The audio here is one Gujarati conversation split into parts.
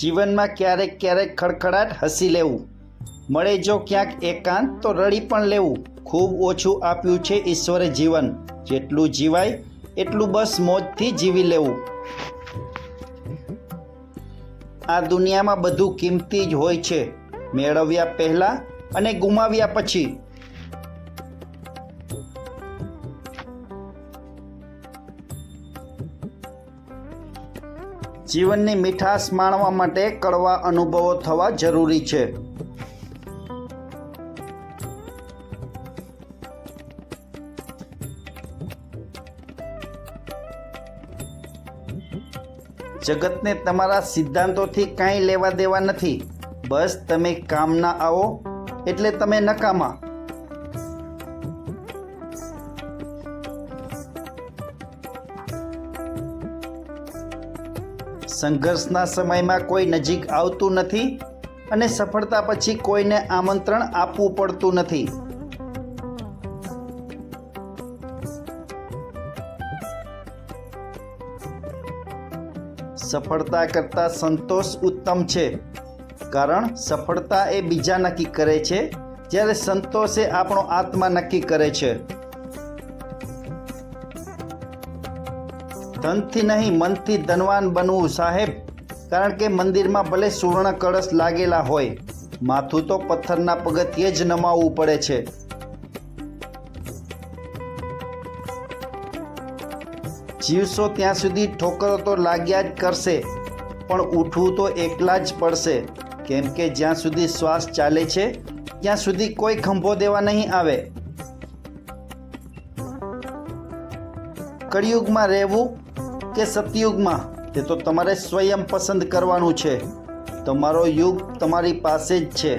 જીવનમાં ક્યારેક ક્યારેક ખડખડાટ હસી લેવું. મળે જો ક્યાંક એકાંત, તો રડી પણ લેવું. ખૂબ ઓછું આપ્યું છે ઈશ્વરે જીવન. જેટલું જીવાય, એટલું બસ મોજથી જીવી લેવું. આ દુનિયામાં બધું કિંમતી જ હોય છે. મેળવ્યા પહેલાં અને ગુમાવ્યા પછી. જીવનની મીઠાશ માણવા માટે કડવા અનુભવો થવા જરૂરી છે. જગતને તમારા સિદ્ધાંતોથી કાંઈ લેવા દેવા નથી. બસ તમે કામના આવો, એટલે તમે નકામા. સંઘર્ષના સમયમાં કોઈ નજીક આવતું નથી અને સફળતા પછી કોઈને આમંત્રણ આપવું પડતું નથી. સફળતા કરતાં સંતોષ ઉત્તમ છે, કારણ સફળતા એ બીજા નક્કી કરે છે, જ્યારે સંતોષ એ આપણો આત્મા નક્કી કરે છે. ધનથી નહીં, મનથી ધનવાન બનવું સાહેબ. કારણ કે મંદિરમાં ભલે સુવર્ણ કળશ લાગેલા હોય, માથું તો પથ્થરના પગથિયે જ નમાવવું પડે છે. જીવશો ત્યાં સુધી ઠોકરો તો લાગ્યા જ કરશે, પણ ઉઠવું તો એકલા જ પડશે. કેમ કે જ્યાં સુધી શ્વાસ ચાલે છે, ત્યાં સુધી કોઈ ખંભો દેવા નહીં આવે. કળિયુગમાં રહેવું કે સતયુગમાં? તે તો તમારે સ્વયં પસંદ કરવાનું છે. તમારો યુગ તમારી પાસે જ છે.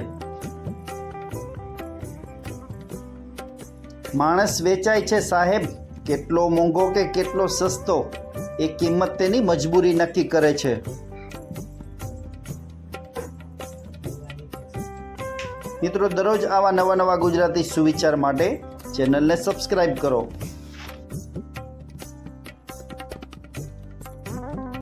માણસ વેચાય છે સાહેબ, કેટલો મોંઘો કે કેટલો સસ્તો, એ કિંમત તેની મજબૂરી નક્કી કરે છે. મિત્રો, દરરોજ આવા નવા નવા ગુજરાતી સુવિચાર માટે ચેનલને સબસ્ક્રાઈબ કરો.